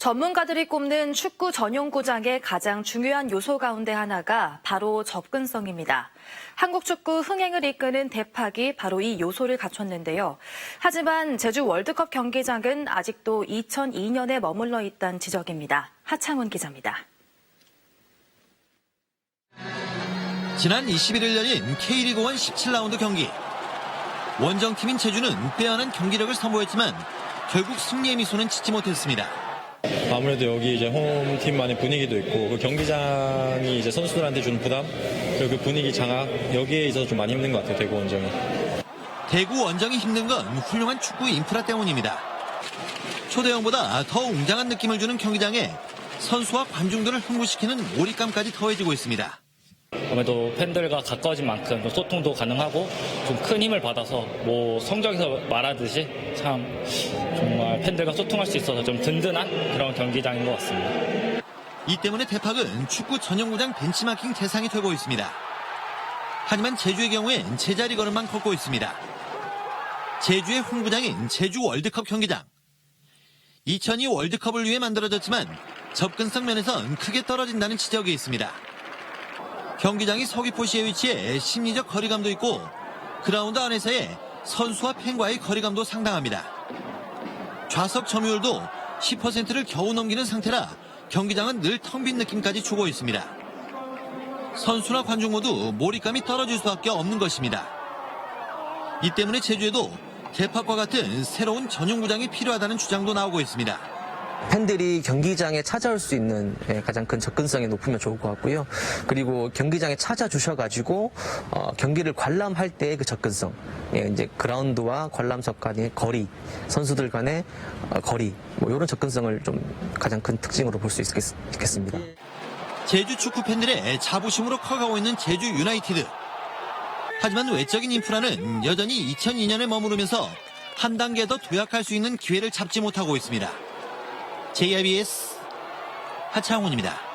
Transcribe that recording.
전문가들이 꼽는 축구 전용구장의 가장 중요한 요소 가운데 하나가 바로 접근성입니다. 한국 축구 흥행을 이끄는 대팍이 바로 이 요소를 갖췄는데요. 하지만 제주 월드컵 경기장은 아직도 2002년에 머물러 있다는 지적입니다. 하창훈 기자입니다. 지난 21일 열린 K리그 1 17라운드 경기. 원정팀인 제주는 빼어난 경기력을 선보였지만 결국 승리의 미소는 짓지 못했습니다. 아무래도 여기 이제 홈팀만의 분위기도 있고 그 경기장이 이제 선수들한테 주는 부담 그리고 그 분위기 장악 여기에 있어서 좀 많이 힘든 것 같아요 대구 원정이. 대구 원정이 힘든 건 훌륭한 축구 인프라 때문입니다. 초대형보다 더 웅장한 느낌을 주는 경기장에 선수와 관중들을 흥분시키는 몰입감까지 더해지고 있습니다. 아무래도 팬들과 가까워진 만큼 좀 소통도 가능하고 좀 큰 힘을 받아서 뭐 성적에서 말하듯이 참 정말 팬들과 소통할 수 있어서 좀 든든한 그런 경기장인 것 같습니다. 이 때문에 대팍은 축구 전용구장 벤치마킹 대상이 되고 있습니다. 하지만 제주의 경우엔 제자리 걸음만 걷고 있습니다. 제주의 홈구장인 제주 월드컵 경기장. 2002 월드컵을 위해 만들어졌지만 접근성 면에선 크게 떨어진다는 지적이 있습니다. 경기장이 서귀포시에 위치해 심리적 거리감도 있고 그라운드 안에서의 선수와 팬과의 거리감도 상당합니다. 좌석 점유율도 10%를 겨우 넘기는 상태라 경기장은 늘 텅 빈 느낌까지 주고 있습니다. 선수나 관중 모두 몰입감이 떨어질 수밖에 없는 것입니다. 이 때문에 제주에도 대팍과 같은 새로운 전용 구장이 필요하다는 주장도 나오고 있습니다. 팬들이 경기장에 찾아올 수 있는 예, 가장 큰 접근성이 높으면 좋을 것 같고요. 그리고 경기장에 찾아주셔가지고 어, 경기를 관람할 때의 그 접근성, 예, 이제 그라운드와 관람석 간의 거리, 선수들 간의 어, 거리, 뭐 이런 접근성을 좀 가장 큰 특징으로 볼 수 있겠습니다. 제주 축구 팬들의 자부심으로 커가고 있는 제주 유나이티드. 하지만 외적인 인프라는 여전히 2002년에 머무르면서 한 단계 더 도약할 수 있는 기회를 잡지 못하고 있습니다. JIBS 하창훈입니다.